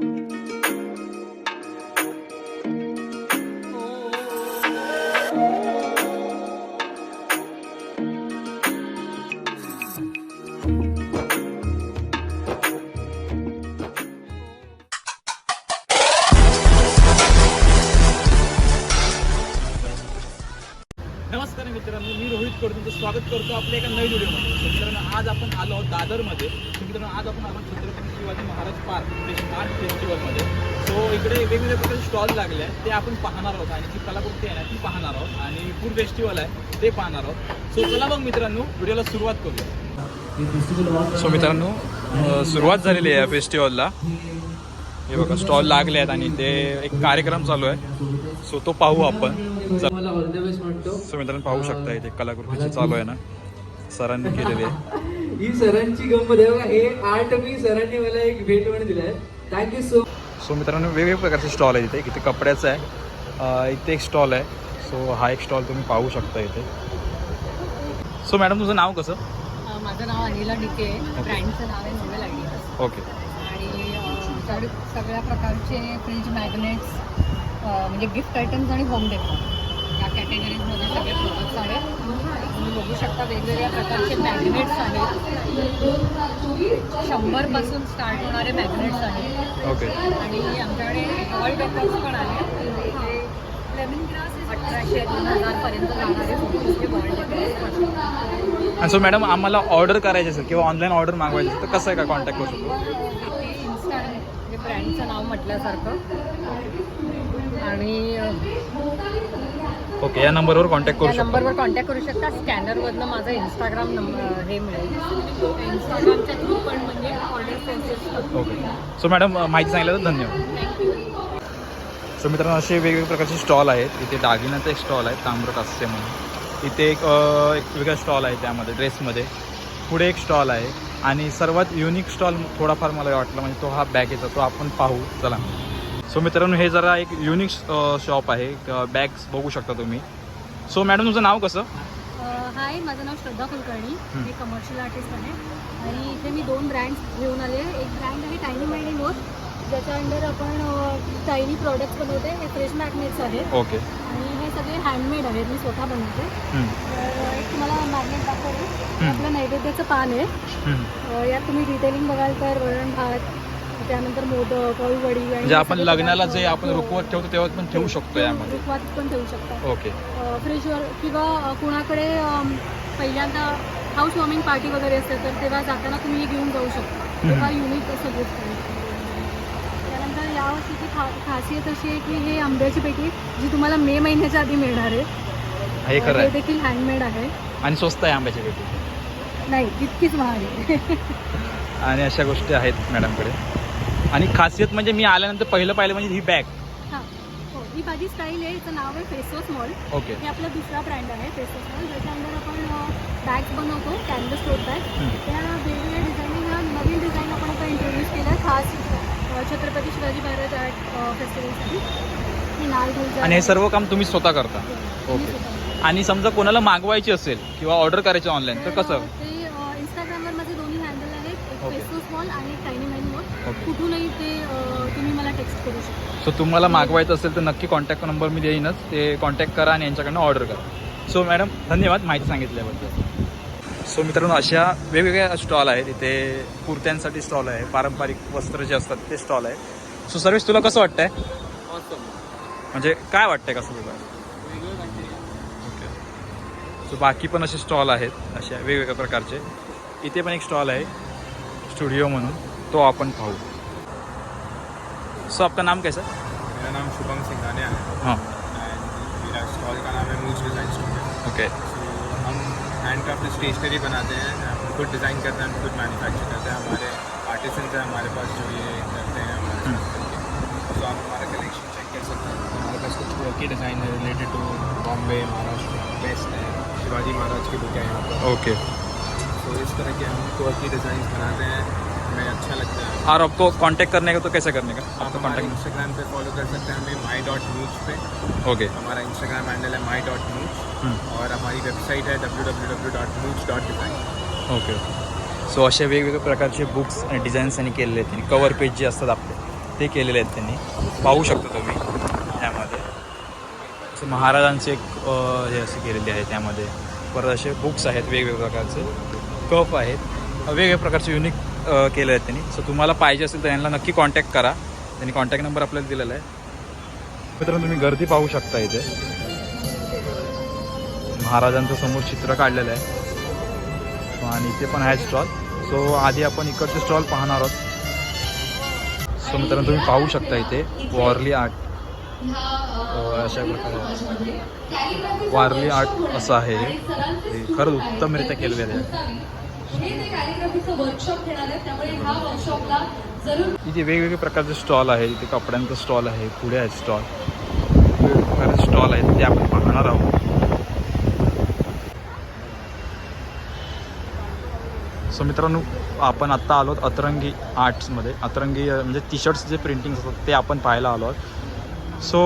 नमस्कार मित्रांनो मी रोहित करतो तुमचं स्वागत करतो आपल्या एका नवीन व्हिडिओमध्ये. मित्रांनो आज आपण आलो आहोत दादरमध्ये. मित्रांनो आज आपण आलो वेगवेगळ्या प्रकारचे स्टॉल लागले आहेत. ते आपण पाहणार आहोत आणि जी कलाकृती आहे ना ती पाहणार आहोत. आणि फूड फेस्टिवल आहे ते पाहणार आहोत. सो चला मग मित्रांनो व्हिडिओला सुरुवात करूया. सो मित्रांनो सुरुवात झालेली आहे या फेस्टिवलला हे बघा स्टॉल लागले आहेत आणि ते एक कार्यक्रम चालू आहे. सो तो पाहू आपण. सो मित्रांनो पाहू शकता इथे कलाकृतीची चालू आहे ना. सरांनी केलेली आहे. ही सरांची गंमत आहे बघा. हे आर्ट मी सरांनी मला एक भेट म्हणून दिलाय थँक्यू सो सो मित्रांनो वेगवेगळ्या प्रकारचे स्टॉल आहे इथे. इथे कपड्याचं आहे इथे एक स्टॉल आहे. सो हा एक स्टॉल तुम्ही पाहू शकता इथे. सो मॅडम तुझं नाव कसं? माझं नाव अनिला डिके आहे. ब्रँडचं नाव आहे नोवेल आयडियाज ओके. आणि सगळ्या प्रकारचे फ्रीज मॅग्नेट्स म्हणजे गिफ्ट आयटम्स आणि होम डेकोर. कॅटेगरीजमध्ये सगळे प्रोडक्ट्स आहेत. तुम्ही बघू शकता वेगवेगळ्या प्रकारचे मॅग्नेट्स आहेत. शंभरपासून स्टार्ट होणारे मॅग्नेट्स आहेत. ओके आणि आमच्याकडे वॉल डेकोर्स पण आहेत. लेमन ग्रास अठराशे दोन हजारपर्यंत जाणारे डेकोर्स पण. आणि सो मॅडम आम्हाला ऑर्डर करायची असेल किंवा ऑनलाईन ऑर्डर मागवायची असेल तर कसं आहे का कॉन्टॅक्ट करू शकतो? इन्स्टा म्हणजे ब्रँडचं नाव म्हटल्यासारखं. आणि ओके या नंबरवर कॉन्टॅक्ट या करू शकतो. नंबरवर कॉन्टॅक्ट करू शकता. स्कॅनरवरनं माझं इंस्टाग्राम नंबर हे मिळेल. इंस्टाग्रामच्या थ्रू पण म्हणजे order process okay so madam माहिती सांगितलं धन्यवाद. थँक्यू सो मित्रांनो असे वेगवेगळे प्रकारचे स्टॉल आहेत. इथे दागिन्याचा एक स्टॉल आहे ताम्रट असते म्हणून. इथे एक अ, एक वेगळा स्टॉल आहे त्यामध्ये ड्रेसमध्ये पुढे एक स्टॉल आहे. आणि सर्वात युनिक स्टॉल थोडाफार मला वाटलं म्हणजे तो हा बॅगेचा तो आपण पाहू. चला. सो मित्रांनो हे जरा एक युनिक शॉप आहे. बॅग्स बघू शकता तुम्ही. सो मॅडम तुमचं नाव कसं? हाय माझं नाव श्रद्धा कुलकर्णी. मी कमर्शियल आर्टिस्ट आहे. आणि इथे मी दोन ब्रँड्स घेऊन आले एक ब्रँड आहे टायनी मायनी मोर ज्याच्या अंडर आपण टायनी प्रॉडक्ट्स बनवते हे फ्रेश मॅग्नेट्स आहेत. ओके आणि हे सगळे हँडमेड आहेत. मी स्वतः बनवते. तर एक तुम्हाला मॅग्नेट दाखवले हे आपलं नैवेद्याचं पान आहे. यात तुम्ही डिटेलिंग बघाल तर वरण भात त्यानंतर मोदक अळूवडी म्हणजे आपण लग्नाला जे आपण हो, रुकवत ठेवतो तेव्हा पण ठेवू शकतो यामध्ये पण ठेवू शकता. ओके. फ्रीजवर किंवा कुणाकडे पहिल्यांदा हाऊस वॉर्मिंग पार्टी वगैरे असते तर तेव्हा जाताना तुम्ही घेऊन जाऊ शकता. तेव्हा युनिक आहे. त्यानंतर यावर्षीची खा खासियत अशी आहे की हे आंब्याची पेटी जी तुम्हाला मे महिन्याच्या आधी मिळणार आहे. हे खरं देखील हँडमेड आहे. आणि स्वस्त आहे आंब्याची पेटी. नाही तितकीच महाग आहे. आणि अशा गोष्टी आहेत मॅडमकडे आणि खासियत म्हणजे मी आल्यानंतर पहिलं पाहिलं म्हणजे ही बॅग हां हो ही माझी स्टाईल आहे याचं नाव आहे फेसवॉश मॉल ओके हे आपला दुसरा ब्रँड आहे फेसवॉश मॉल ज्याच्या अंदर आपण बॅग्स बनवतो कॅनव्हस टोट बॅग. त्या वेगवेगळ्या डिझाईनिंग ह्या नवीन डिझाईन आपण आता इंट्रोड्यूस केल्या खास छत्रपती शिवाजी महाराज आर्ट फेस्टिवलसाठी ही आणि हे सर्व काम तुम्ही स्वतः करता. ओके स्वतः आणि समजा कोणाला मागवायची असेल किंवा ऑर्डर करायची ऑनलाईन तर कसं? ते इंस्टाग्रामवर माझे दोन्ही हँडल आहेत. फेसवॉश मॉल आणि टायनी कुठूनही ते तुम्ही मला टेक्स्ट करू शकता. सो तुम्हाला मागवायचं असेल तर नक्की कॉन्टॅक्ट नंबर मी देईनच. ते कॉन्टॅक्ट करा आणि यांच्याकडनं ऑर्डर करा. सो मॅडम धन्यवाद माहिती सांगितल्याबद्दल. सो मित्रांनो अशा वेगवेगळ्या स्टॉल आहेत. इथे कुर्त्यांसाठी स्टॉल आहे. पारंपरिक वस्त्र जे असतात ते स्टॉल आहे. सो सर्विस तुला कसं वाटतंय? म्हणजे काय वाटतंय कसं तुला? ओके सो बाकी पण असे स्टॉल आहेत अशा वेगवेगळ्या प्रकारचे. इथे पण एक स्टॉल आहे स्टुडिओ म्हणून. तो आपण पाहू सो आपका नाम कैसा? मेरा नाम शुभम सिंघानिया है। हाँ। एंड मेरा स्टॉल का नाम है मूज डिज़ाइन स्टूडियो ओके हम हैंड क्राफ्ट स्टेशनरी बनाते हैं। हम खुद डिज़ाइन करते हैं हम खुद मैन्युफैक्चर करते हैं। हमारे आर्टिसंस हैं हमारे पास जो ये करते हैं हमारे तो आप हमारा कलेक्शन चेक कर सकते हैं। हमारे पास कुछ वर्की डिज़ाइन है related to Bombay Maharashtra west है। शिवाजी महाराज की बुक है यहाँ पर? ओके तो इस तरह के हम वर्की डिज़ाइन बनाते हैं। अच्छा लगता है। और आपको कांटेक्ट करने का तो कैसे करने का? आप आपका कांटेक्ट इंस्टाग्राम पे फॉलो कर सकते हैं हमें माई डॉट न्यूज पे। ओके हमारा इंस्टाग्राम हैंडल है माई डॉट न्यूज और हमारी वेबसाइट है W W W dot news dot design okay so असे वेगवेगळ्या प्रकारचे बुक्स आणि डिझाईन्स आणि केलेले आहेत. कवर पेज जे असतात आपले ते केलेले आहेत त्यांनी. पाहू शकता तुम्ही त्यामध्ये. असं महाराजांचे एक हे असे केलेले आहे त्यामध्ये. परत असे बुक्स आहेत वेगवेगळ्या प्रकारचे. कप आहेत. वेगवेगळ्या प्रकारचे युनिक केलं आहे त्यांनी. सो तुम्हाला पाहिजे असेल तर यांना नक्की कॉन्टॅक्ट करा. त्यांनी कॉन्टॅक्ट नंबर आपल्याला दिलेला आहे. मित्रांनो तुम्ही गर्दी पाहू शकता इथे. महाराजांचं समोर चित्र काढलेलं आहे. आणि इथे पण आहे स्टॉल सो आधी आपण इकडचे स्टॉल पाहणार आहोत. सो मित्रांनो तुम्ही पाहू शकता इथे वॉरली आर्ट अशा प्रकारे. वारली आर्ट असं आहे खरंच उत्तमरित्या केलेलं आहे. इथे वेगवेगळे प्रकारचे स्टॉल आहे इथे कपड्यांचा स्टॉल आहे पुढे आहेत स्टॉल वेगवेगळे प्रकारचे स्टॉल आहेत ते आपण पाहणार आहोत. सो मित्रांनो आपण आत्ता आलो आहोत अतरंगी आर्ट्समध्ये अतरंगी म्हणजे टी शर्ट्स जे प्रिंटिंग्स असतात ते आपण पाहायला आलो आहोत. सो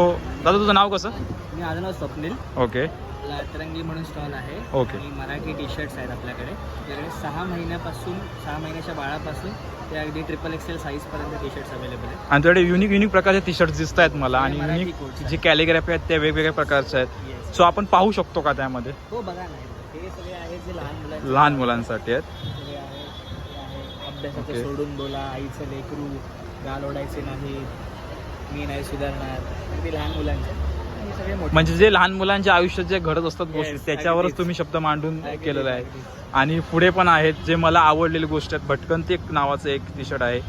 दादा तुझं नाव कसं? माझं नाव स्वप्नील. ओके. लातरंगी म्हणून स्टॉल आहे. ओके. आणि मराठी टी शर्ट्स आहेत आपल्याकडे. आपल्याकडे सहा महिन्यापासून सहा महिन्याच्या बाळापासून ते अगदी ट्रिपल एक्सेल साईजपर्यंत टी शर्ट्स अवेलेबल आहेत. आणि तुझ्याकडे युनिक युनिक प्रकारचे टी शर्ट्स दिसत आहेत मला. आणि मराठी युनिक coats जे आहेत. कॅलिग्राफी आहेत त्या वेगवेगळ्या प्रकारच्या आहेत. सो आपण पाहू शकतो का त्यामध्ये? हो बघा ना. हे सगळे आहेत जे लहान मुलांचे. लहान मुलांसाठी आहेत. सगळे आहेत हे आहे अभ्यासाचं. सोडून बोला. आईचं लेकरू गाल ओढायचे नाही मी नाही सुधारणार. ते लहान मुलांचे. म्हणजे जे लहान मुलांच्या आयुष्यात जे घडत असतात गोष्टी त्याच्यावरच. तुम्ही शब्द मांडून केलेला आहे. आणि पुढे पण आहेत जे मला आवडलेली गोष्ट आहेत. भटकंती एक नावाचं एक टी शर्ट आहे.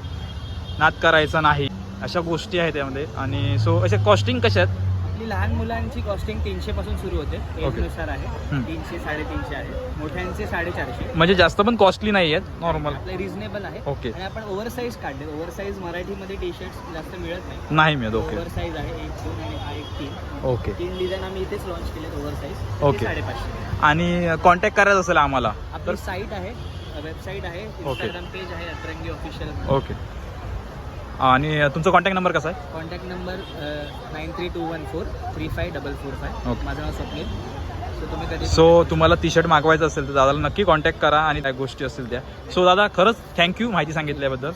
नाद करायचा नाही. अशा गोष्टी आहेत त्यामध्ये आणि सो अशा कॉस्टिंग कशा आहेत? आपली लहान मुलांची कॉस्टिंग तीनशे पासून सुरू होते. एजनुसार आहे. हम्म. तीनशे साडेतीनशे आहे. मोठ्यांचे साडेचारशे. म्हणजे जास्त पण कॉस्टली नाही आहेत नॉर्मल आपले रिझनेबल आहे. ओके. आणि आपण ओव्हर साईज काढले. ओव्हर साईज मराठीमध्ये टी शर्ट जास्त मिळत नाही. नाही मिळत ओके ओव्हर साईज आहे एक दोन आणि हा एक तीन. ओके तीन डिझाईन आम्ही इथेच लॉन्च केलेत ओव्हर साईज ओके. साडेपाचशे. आणि कॉन्टॅक्ट करायचं असेल आम्हाला तर? आपली साईट आहे वेबसाईट आहे इंस्टाग्राम पेज आहे अतरंगी ऑफिशियल ओके आणि तुमचा कॉन्टॅक्ट नंबर कसा आहे? Contact number nine three two one four three five double four five okay. माझं नाव स्वप्नील. सो तुम्ही कधी सो तुम्हाला टी शर्ट मागवायचं असेल तर दादाला नक्की कॉन्टॅक्ट करा आणि काय गोष्टी असतील त्या. सो दादा खरंच थँक्यू माहिती सांगितल्याबद्दल.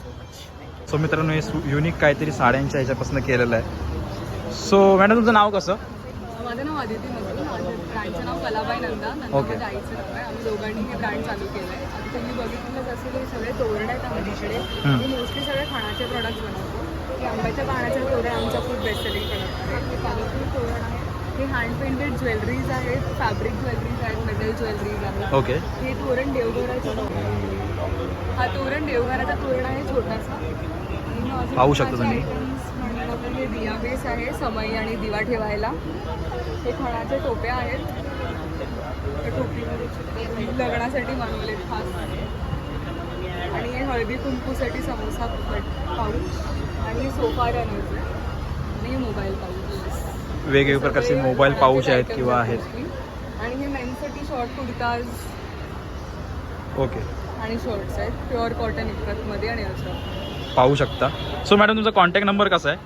सो मित्रांनो हे युनिक काहीतरी साड्यांच्या ह्याच्यापासून केलेलं आहे. सो मॅडम तुमचं नाव कसं? माझं नाव आदिती मधून माझं ब्रँडचं नाव कलाबाई नंदा नंदा ओके. माझ्या आईचं नाव आहे आम्ही दोघांनी हे ब्रँड चालू केलं आहे तुम्ही बघितलंच असेल हे सगळे तोरण आहेत आमच्याकडे. मी मोस्टली सगळे खाण्याचे प्रोडक्ट्स बनवतो. हे आंब्याच्या पाण्याचं तोरण आमचा खूप बेस्ट सेलिंग प्रोडक्ट आहे हे कलरफुल तोरण आहे. हे हँड पेंटेड ज्वेलरीज आहेत फॅब्रिक ज्वेलरीज आहेत मेटल ज्वेलरीज आहेत. ओके हे तोरण देवघराचं हा तोरण देवघराचा तोरण आहे छोटासा. पाहू शकता तुम्ही. हे दिया बेस आहे समई आणि दिवा ठेवायला. हे खणाचे टोप्या आहेत. लग्नासाठी बनवलेत खास. आणि हे हळदी कुंकूसाठी समोसा पाऊच आणि हे सोफा रनर आणि मोबाईल पाऊच. वेगवेगळ्या प्रकारचे मोबाईल पाऊच आहेत किंवा आहेत. आणि हे मेनसाठी शॉर्ट कुर्ताज. ओके. आणि शॉर्ट्स आहेत. प्युअर कॉटन इतकतमध्ये आणि असं. पाहू शकता. सो मॅडम तुमचा कॉन्टॅक्ट नंबर कसा आहे?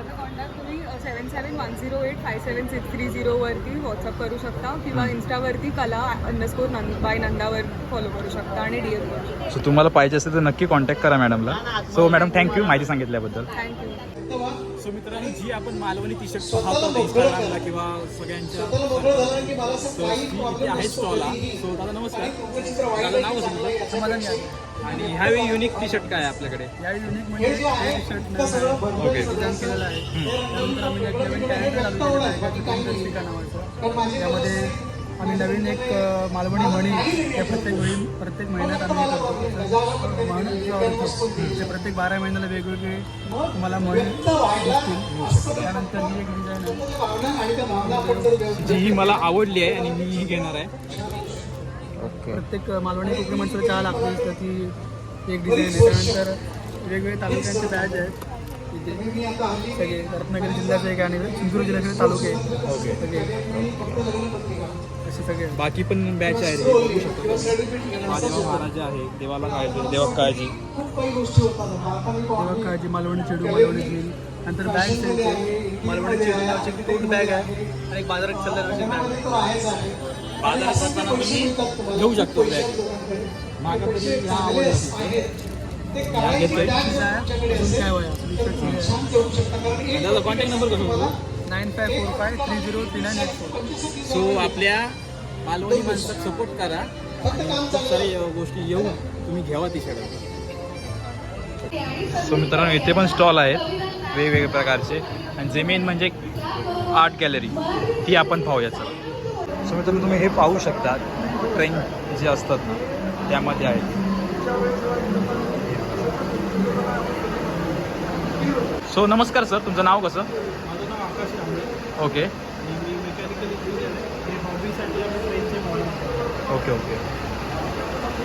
माझा कॉन्टॅक्ट तुम्ही seven seven one zero eight five seven six three झिरोवरती WhatsApp करू शकता किंवा इन्स्टावरती कला अंडरस्कोर नंद बाय नंदावर फॉलो करू शकता आणि डी करू शकता. सो तुम्हाला पाहिजे असेल तर नक्की कॉन्टॅक्ट करा मॅडमला सो मॅडम थँक्यू माहिती सांगितल्याबद्दल. थँक्यू सो मित्रांनो जी आपण मालवणी टी शर्ट पाहतो इंस्टाग्रामला किंवा सगळ्यांच्या आहे स्टॉलला सो दादा नमस्कार दादा नाव समाधान आणि ह्यावेळी युनिक टी शर्ट काय आहे आपल्याकडे यावेळी युनिक म्हणजे हे टी शर्ट केलेलं आहे त्यानंतर आम्ही एक नवीन कॅलेंडर चालू केलेलं आहे त्याचं कॉन्टॅक्ट नावाचं त्यामध्ये आम्ही नवीन एक मालवणी म्हणी त्या प्रत्येक वेळी प्रत्येक महिन्यात आम्ही हे करतो म्हण किंवा अर्थ ते प्रत्येक बारा महिन्याला वेगवेगळे तुम्हाला म्हणी दिसतील. त्यानंतर ही एक डिझाईन आहे. जी ही मला आवडली आहे आणि मी ही घेणार आहे. ओके. प्रत्येक मालवणी कोकणी माणसाला चहा लागते तर ती एक डिझाईन आहे. त्यानंतर वेगवेगळे तालुक्यांचे बॅच आहेत. इथे सगळे रत्नागिरी जिल्ह्याचे एक आणि सिंधुदुर्ग जिल्ह्याचे तालुके ओके. सगळे. असे सगळे बाकी पण बॅच आहे बघू शकतो. महादेवा महाराजा आहे देवाला काळजी देवा काळजी. तेव्हा काळजी मालवणी चेडू मालवणी झील. नंतर बॅग मालवणी चेडू नावाची कोट बॅग आहे. आणि एक बाजारात चालणारी बॅग बाजारात जाताना तुम्ही घेऊ शकतो बॅग मागापर्यंत ह्या आवड दादा कॉन्टॅक्ट नंबर कसं nine five four five three zero three nine eight four so आपल्या मालवणी माणसात सपोर्ट करा. आणि खूप गोष्टी येऊन तुम्ही घ्यावा शर्ट सो मित्रांनो इथे पण स्टॉल आहेत वेगवेगळ्या प्रकारचे. आणि जे मेन म्हणजे आर्ट गॅलरी ती आपण पाहूया सर सो मित्रांनो तुम्ही हे पाहू शकता ट्रेन जे असतात ना त्यामध्ये आहेत. सो नमस्कार सर तुमचं नाव कसं? ओके. आणि मी मेकॅनिकल इंजिनियर हे हॉबीसाठी आम्ही ट्रेनचे मॉडेल ओके ओके.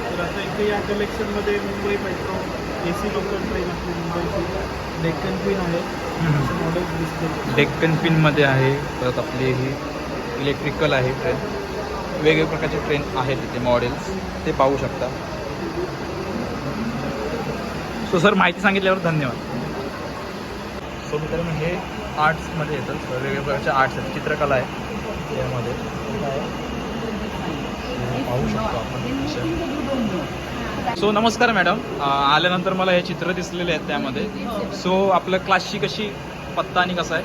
तर आता इथे या कलेक्शनमध्ये Mumbai metro A C local train आपली मुंबईची डेक्कन क्वीन आहे. मॉडेल्स दिसते डेक्कन पिनमध्ये आहे. परत आपली ही इलेक्ट्रिकल आहे ट्रेन वेगवेगळ्या प्रकारचे ट्रेन आहेत तिथे मॉडेल्स ते पाहू शकता. सो सर माहिती सांगितल्यावर धन्यवाद. सो मित्रांनो हे आर्ट्समध्ये येतात. वेगवेगळ्या प्रकारचे आर्ट्स आहेत. चित्रकला आहे. यामध्ये पाहू शकतो आपण. सो नमस्कार मॅडम. आल्यानंतर मला हे चित्र दिसलेले आहेत त्यामध्ये. सो आपलं क्लासची कशी पत्ता आणि कसा आहे?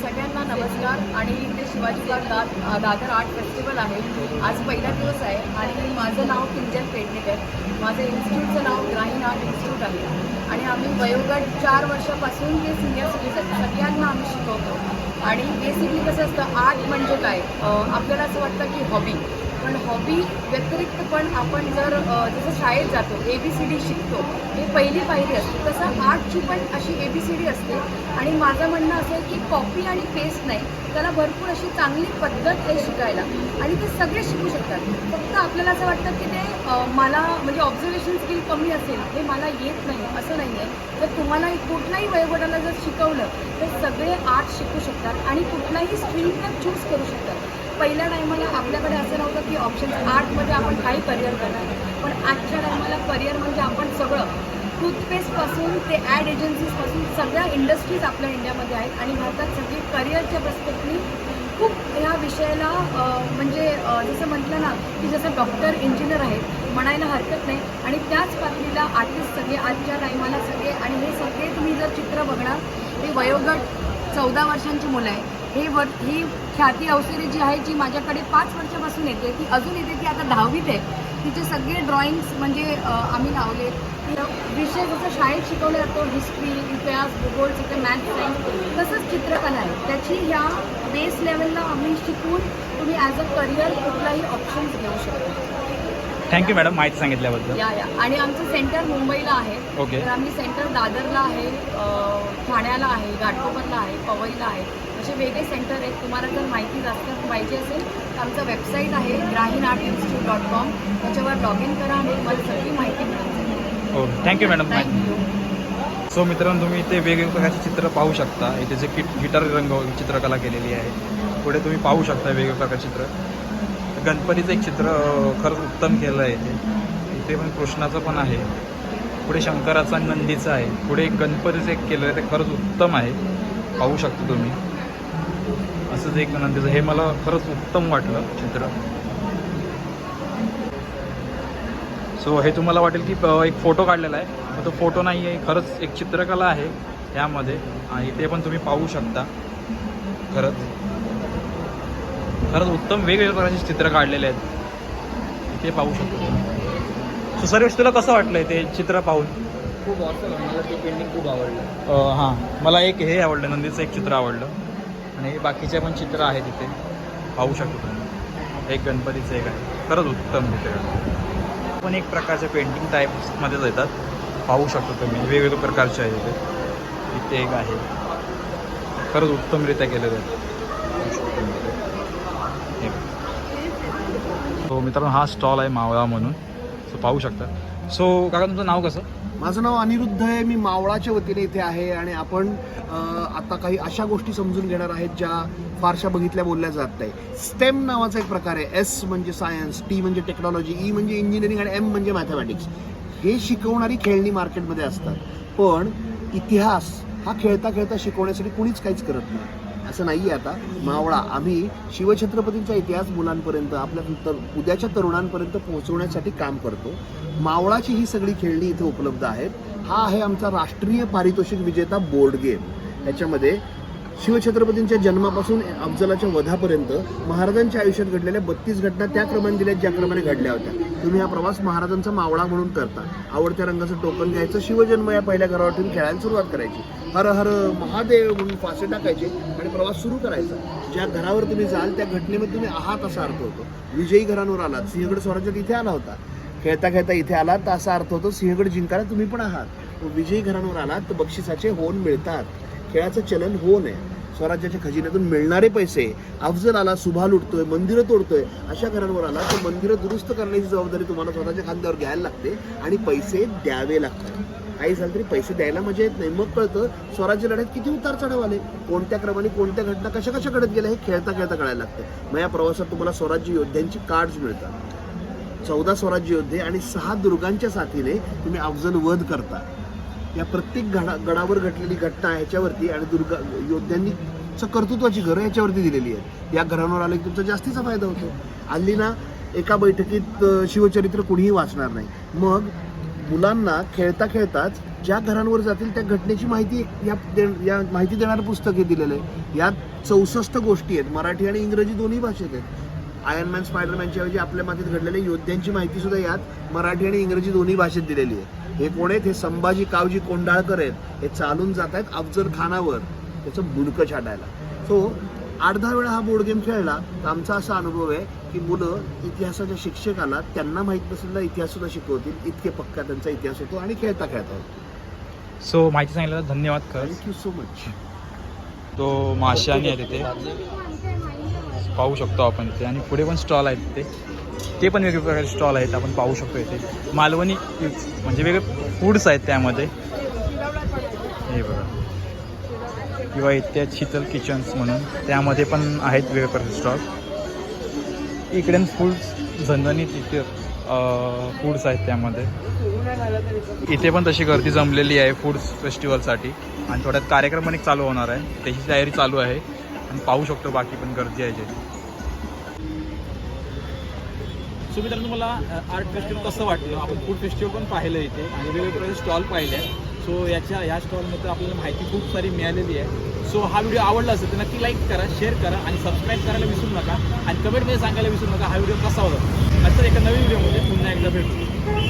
सगळ्यांना नमस्कार. आणि इथे Shivaji park Dadar art festival आहे. आज पहिला दिवस आहे आणि माझं नाव किंजल पेडणेकर. माझं इन्स्टिट्यूटचं नाव ग्रामीण आर्ट इन्स्टिट्यूट आहे. आणि आम्ही वयोगट चार वर्षापासून ते सिनियर सिटीजन सगळ्यांना आम्ही शिकवतो. आणि बेसिकली कसं असतं आर्ट म्हणजे काय? आपल्याला असं वाटतं की हॉबी. पण हॉबी व्यतिरिक्त पण आपण जर जसं शाळेत जातो ए बी सी डी शिकतो हे पहिली पायरी असते. तसं आर्टची पण अशी ए बी सी डी असते. आणि माझं म्हणणं असं आहे की कॉपी आणि पेस्ट नाही त्याला भरपूर अशी चांगली पद्धत आहे शिकायला. आणि ते सगळे शिकू शकतात. फक्त आपल्याला असं वाटतं की ते मला म्हणजे ऑब्झर्वेशन स्किल कमी असेल हे मला येत नाही असं नाही आहे तर तुम्हाला कुठल्याही वयोगटाला जर शिकवलं तर सगळे आर्ट शिकू शकतात आणि कुठलाही स्ट्रीम तर चूज करू शकतात. पहिल्या टायमाला आपल्याकडे असं नव्हतं की ऑप्शन आर्टमध्ये आपण काही करिअर करणार. पण आजच्या टायमाला करिअर म्हणजे आपण सगळं. टूथपेस्टपासून ते ॲड एजन्सीजपासून सगळ्या इंडस्ट्रीज आपल्या इंडियामध्ये आहेत आणि भारतात सगळी करिअरच्या प्रस्पेक्टनी खूप ह्या विषयाला म्हणजे जसं म्हटलं ना की जसं डॉक्टर इंजिनियर आहेत म्हणायला हरकत नाही. आणि त्याच पातळीला आर्टिस्ट सगळे आजच्या टायमाला सगळे आणि हे सगळे तुम्ही जर चित्र बघणार ते वयोगट चौदा वर्षांची मुलं आहे हे वर ही ख्याती अवसरी जी आहे जी माझ्याकडे पाच वर्षापासून येते ती अजून येते ती आता दहावीत आहे. तिचे सगळे ड्रॉइंग्स म्हणजे आम्ही लावले विषय जसं शाळेत शिकवला जातो हिस्ट्री इतिहास भूगोल सगळं मॅथ्स सायन्स तसंच चित्रकला आहे. त्याची ह्या बेस लेवलला आम्ही शिकून तुम्ही ॲज अ करिअर कुठलाही ऑप्शन्स घेऊ शकता. थँक्यू मॅडम माहिती सांगितल्याबद्दल. या या. आणि आमचं सेंटर मुंबईला आहे. ओके. तर आम्ही सेंटर दादरला आहे ठाण्याला आहे घाटकोपरला आहे पवईला आहे. असे वेगळे सेंटर आहेत. तुम्हाला जर माहिती जास्त पाहिजे असेल तर आमचं वेबसाईट आहे ग्राहीण आर्ट इन्स्टिट्यूट डॉट कॉम. त्याच्यावर लॉग इन करा आणि तुम्हाला सगळी माहिती मिळेल. हो थँक्यू मॅडम थँक्यू सो मित्रांनो तुम्ही इथे वेगवेगळ्या प्रकारची चित्र पाहू शकता. इथे जे किट गिटार रंग चित्रकला केलेली आहे. पुढे तुम्ही पाहू शकता वेगवेगळ्या प्रकारचे चित्र. गणपतीचं एक चित्र खरंच उत्तम केलं आहे इथे. इथे पण कृष्णाचं पण आहे. पुढे शंकराचं नंदीचं आहे. पुढे एक गणपतीचं एक केलं आहे ते खरंच उत्तम आहे. पाहू शकता तुम्ही. असंच एक नंदीचं हे मला खरंच उत्तम वाटलं चित्र. सो हे तुम्हाला वाटेल की एक फोटो काढलेला आहे. तो फोटो नाही आहे खरंच एक चित्रकला आहे त्यामध्ये आणि ते पण तुम्ही पाहू शकता. खरंच. खरंच उत्तम वेगवेगळ्या प्रकारचे चित्र काढलेले आहेत. ते पाहू शकतो सो सर्वेश तुला कसं वाटलं ते चित्र पाहून? खूप. मला ते पेंटिंग खूप आवडलं. हां. मला एक हे आवडलं नंदीचं एक चित्र आवडलं. आणि बाकीचे पण चित्र आहे तिथे पाहू शकतो तुम्ही. एक गणपतीचं एक आहे. खरंच उत्तम तिथे पण एक प्रकारचे पेंटिंग टाईप्समध्येच येतात. पाहू शकतो तुम्ही. वेगवेगळ्या प्रकारचे आहे तिथे इथे एक आहे. खरंच उत्तमरित्या केलं जातं सो मित्रांनो हा स्टॉल आहे मावळा म्हणून. सो पाहू शकता. सो काका तुमचं नाव कसं? माझं नाव अनिरुद्ध आहे मी मावळाच्या वतीने इथे आहे आणि आपण आता काही अशा गोष्टी समजून घेणार आहेत ज्या फारशा बघितल्या बोलल्या जात नाही. स्टेम नावाचा एक प्रकार आहे. एस म्हणजे सायन्स टी म्हणजे टेक्नॉलॉजी ई e म्हणजे इंजिनिअरिंग आणि एम म्हणजे मॅथमॅटिक्स हे शिकवणारी खेळणी मार्केटमध्ये असतात. पण इतिहास हा खेळता खेळता शिकवण्यासाठी कुणीच काहीच करत नाही. असं नाही आहे आता. मावळा आम्ही शिवछत्रपतींचा इतिहास मुलांपर्यंत आपल्या तर उद्याच्या तरुणांपर्यंत पोहोचवण्यासाठी काम करतो. मावळाची ही सगळी खेळणी इथे उपलब्ध आहेत. हा आहे आमचा राष्ट्रीय पारितोषिक विजेता बोर्ड गेम. याच्यामध्ये शिवछत्रपतींच्या जन्मापासून अफजलाच्या वधापर्यंत महाराजांच्या आयुष्यात घडलेल्या बत्तीस घटना त्या क्रमाने दिल्यात ज्या क्रमाने घडल्या होत्या. तुम्ही हा प्रवास महाराजांचा मावळा म्हणून करता. आवडत्या रंगाचं टोकन घ्यायचं शिवजन्म या पहिल्या घरावर ठेवून खेळायला सुरुवात करायची. हर हर महादेव म्हणून फासे टाकायचे आणि प्रवास सुरू करायचा. ज्या घरावर तुम्ही जाल त्या घटनेमध्ये तुम्ही आहात असा अर्थ होतो. विजयी घरांवर आलात सिंहगड स्वराज्यात इथे आला होता. खेळता खेळता इथे आलात तर असा अर्थ होतो सिंहगड जिंकायला तुम्ही पण आहात. विजयी घरांवर आलात तर बक्षिसाचे होन मिळतात. खेळाचं चलन होऊन आहे स्वराज्याच्या खजिन्यातून मिळणारे पैसे अफजल आला सुभा लुटतोय मंदिरं तोडतोय अशा घरांवर आला तर मंदिरं दुरुस्त करण्याची जबाबदारी तुम्हाला स्वतःच्या खांद्यावर घ्यायला लागते आणि पैसे द्यावे लागतात. काही झालं तरी पैसे द्यायला मजा येत नाही. मग कळतं स्वराज्य लढ्यात किती उतार चढाव आले? कोणत्या क्रमाने कोणत्या घटना कशा कशा घडत गेल्या हे खेळता खेळता कळायला लागतं. मग या प्रवासात तुम्हाला स्वराज्य योद्ध्यांची कार्ड्स मिळतात. चौदा स्वराज्य योद्धे आणि सहा दुर्गांच्या साथीने तुम्ही अफजल वध करता. या प्रत्येक गडा गडावर घडलेली घटना ह्याच्यावरती आणि दुर्गा योद्ध्यांनी कर्तृत्वाची घरं ह्याच्यावरती दिलेली आहेत. या घरांवर आले की तुमचा जास्तीचा फायदा होतो. हल्ली ना एका बैठकीत शिवचरित्र कुणीही वाचणार नाही. मग मुलांना खेळता खेळताच ज्या घरांवर जातील त्या घटनेची माहिती या दे- या माहिती देणारं पुस्तक हे दिलेलं आहे. यात चौसष्ट गोष्टी आहेत. मराठी आणि इंग्रजी दोन्ही भाषेत आहेत. आयर्नमॅन स्पायडरमॅनच्या ऐवजी आपल्या मातीत घडलेल्या योद्ध्यांची माहिती सुद्धा यात मराठी आणि इंग्रजी दोन्ही भाषेत दिलेली आहे. हे कोण आहेत? हे संभाजी कावजी कोंडाळकर आहेत. हे चालून जात आहेत अफजल खानावर त्याचं बुडकं छाटायला. सो आठ दहा वेळा हा बोर्ड गेम खेळला तर आमचा असा अनुभव आहे की मुलं इतिहासाच्या शिक्षकाला त्यांना माहीत नसलेला इतिहास सुद्धा शिकवतील इतके पक्का त्यांचा इतिहास होतो आणि खेळता खेळता होतो. सो माहिती सांगितलं धन्यवाद थँक्यू सो मच तो माशानी आहे तिथे. पाहू शकतो आपण इथे आणि पुढे पण स्टॉल आहेत तिथे ते पण वेगवेगळे प्रकारचे स्टॉल आहेत आपण पाहू शकतो इथे. मालवणी म्हणजे वेगळे फूड्स आहेत त्यामध्ये. किंवा इथे शीतल किचन्स म्हणून. त्यामध्ये पण आहेत वेगवेगळे स्टॉल इकडे फूड्स झणझणीत इथे फूड्स आहेत त्यामध्ये. इथे पण तशी गर्दी जमलेली आहे फूड्स फेस्टिवलसाठी. आणि थोड्यात कार्यक्रम पण एक चालू होणार आहे. त्याची तयारी चालू आहे. आणि पाहू शकतो बाकी पण गर्दी आहे त्याची. सो मित्रांनो मला आर्ट फेस्टिवल कसं वाटलं? आपण फूड फेस्टिवल पण पाहिलं इथे. आणि वेगवेगळे स्टॉल पाहिले. सो याच्या या स्टॉलमध्ये आपल्याला माहिती खूप सारी मिळालेली आहे. सो हा व्हिडिओ आवडला असेल तर नक्की लाईक करा शेअर करा आणि सबस्क्राईब करायला विसरू नका आणि कमेंटमध्ये सांगायला विसरू नका हा व्हिडिओ कसा होता. नंतर एका नवीन व्हिडिओमध्ये पुन्हा एकदा भेटू.